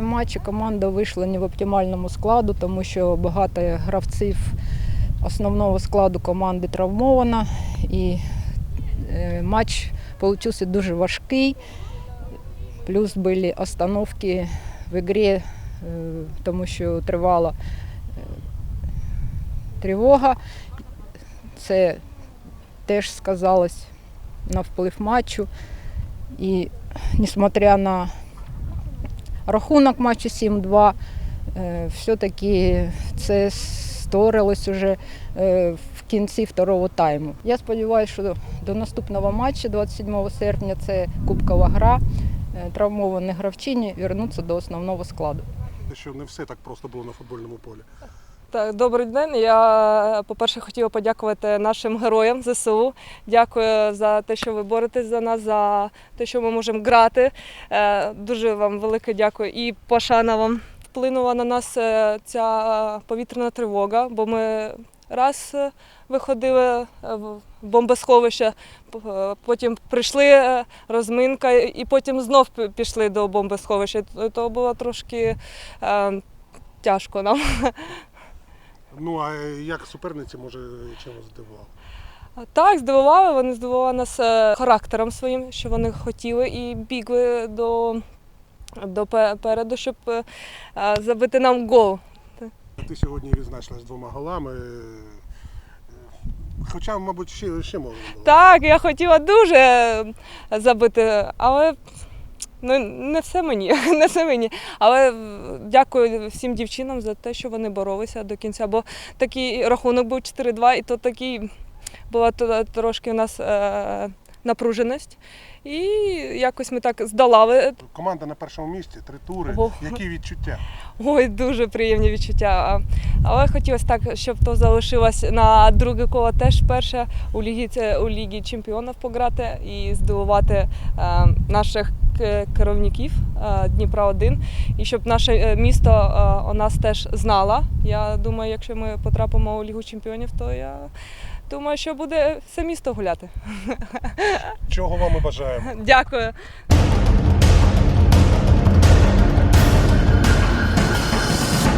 матчі команда вийшла не в оптимальному складу, тому що багато гравців основного складу команди травмовано. І е, матч вийшов дуже важкий. Плюс були остановки в ігрі, е, тому що тривала е, тривога. Це теж сказалось на вплив матчу. І несмотря на рахунок матчу 7-2, е, все-таки це створилось уже е, в кінці второго тайму. Я сподіваюся, що до наступного матчу, 27 серпня, це кубкова гра. е, Травмовані гравчині вернуться до основного складу. Що не все так просто було на футбольному полі. Так, добрий день. Я, по-перше, хотіла подякувати нашим героям ЗСУ. Дякую за те, що ви боретесь за нас, за те, що ми можемо грати. Е, Дуже вам велике дякую. І пошана вам вплинула на нас е, ця повітряна тривога, бо ми раз е, виходили е, в бомбосховище, е, потім прийшли е, розминка, і потім знов пішли до бомбосховища. То було трошки е, тяжко нам. Ну а як суперниці може чимось здивували? Так, здивували. Вони здивували нас е, характером своїм, що вони хотіли і бігли до, до переду, щоб е, е, забити нам гол. Ти сьогодні відзначилась двома голами. Хоча, мабуть, ще, ще можна було. Так, я хотіла дуже забити, але ну, не все мені. Не все мені. Але е, дякую всім дівчинам за те, що вони боролися до кінця. Бо такий рахунок був 4-2, і то такий була трошки у нас е, напруженість. І якось ми так здолали Команда на першому місці, три тури. Ого. Які відчуття? Ой, дуже приємні відчуття. Але хотілося так, щоб то залишилось на друге коло теж перше у лігі у лігі чемпіонів пограти і здивувати е, наших керівників е, Дніпра 1 і щоб наше е, місто о нас теж знало. Я думаю, якщо ми потрапимо у лігу чемпіонів, то я думаю, що буде все місто гуляти. Чого вам і Дякую.